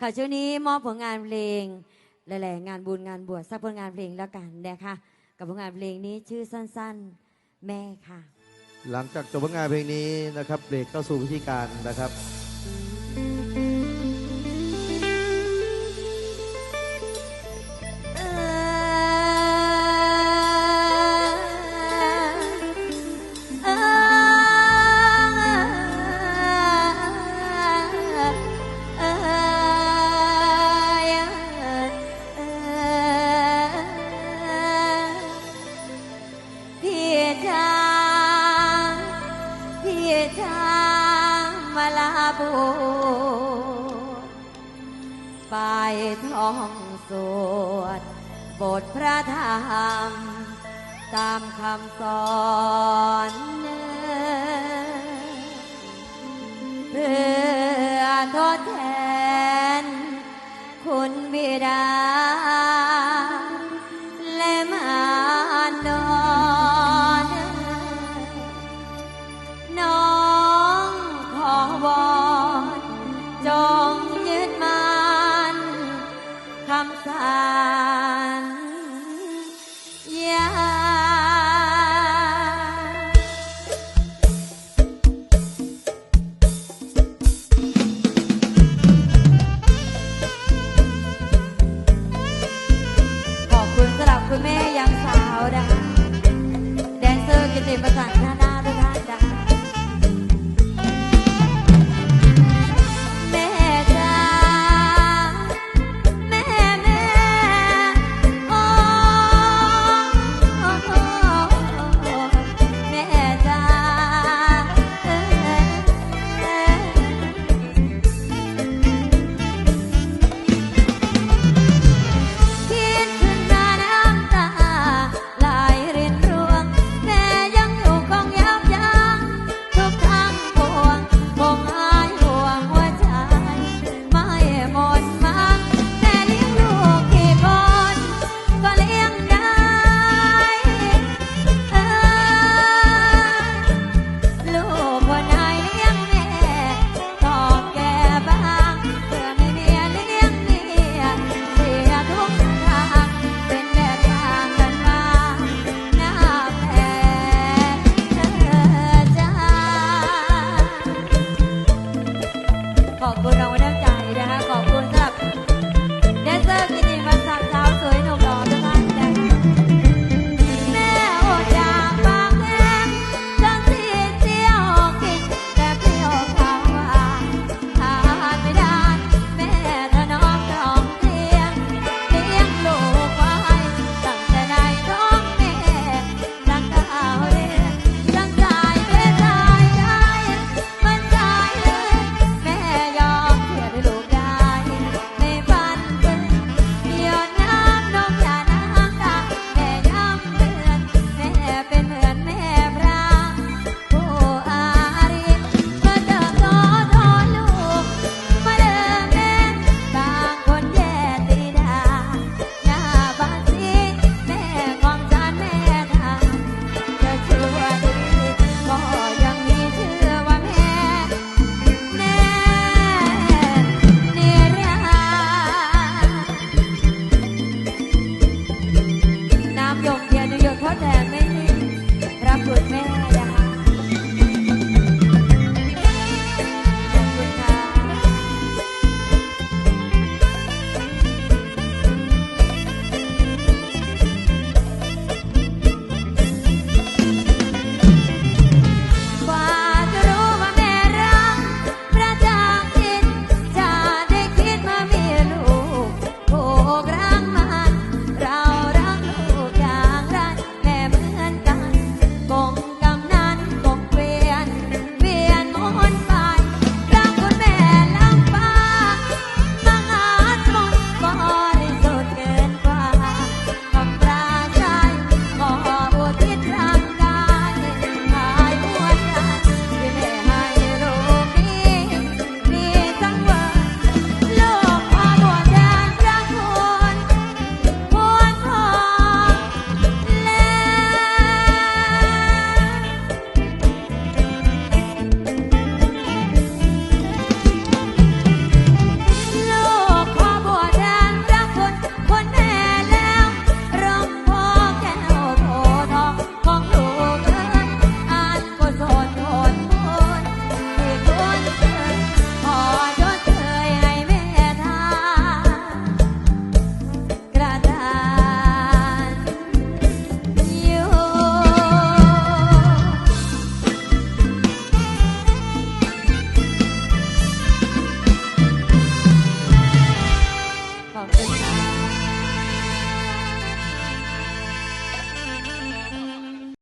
ค่ะช่วงนี้มอบผลงานเพลงหลายๆงานบุญงานบวชสักผลงานเพลงแล้วกันนะคะกับผลงานเพลงนี้ชื่อสั้นๆ แม่ค่ะ หลังจากจบผลงานเพลงนี้นะครับเบรกเข้าสู่พิธีการนะครับ พูไปท่องสวด บทพระธรรม ตามคำสอนเพื่อทดแทน คุณบิดา สานยาขอบคุณสำหรับคุณแม่ยังสาวนะคะแดนเซอร์กิติประสานท่า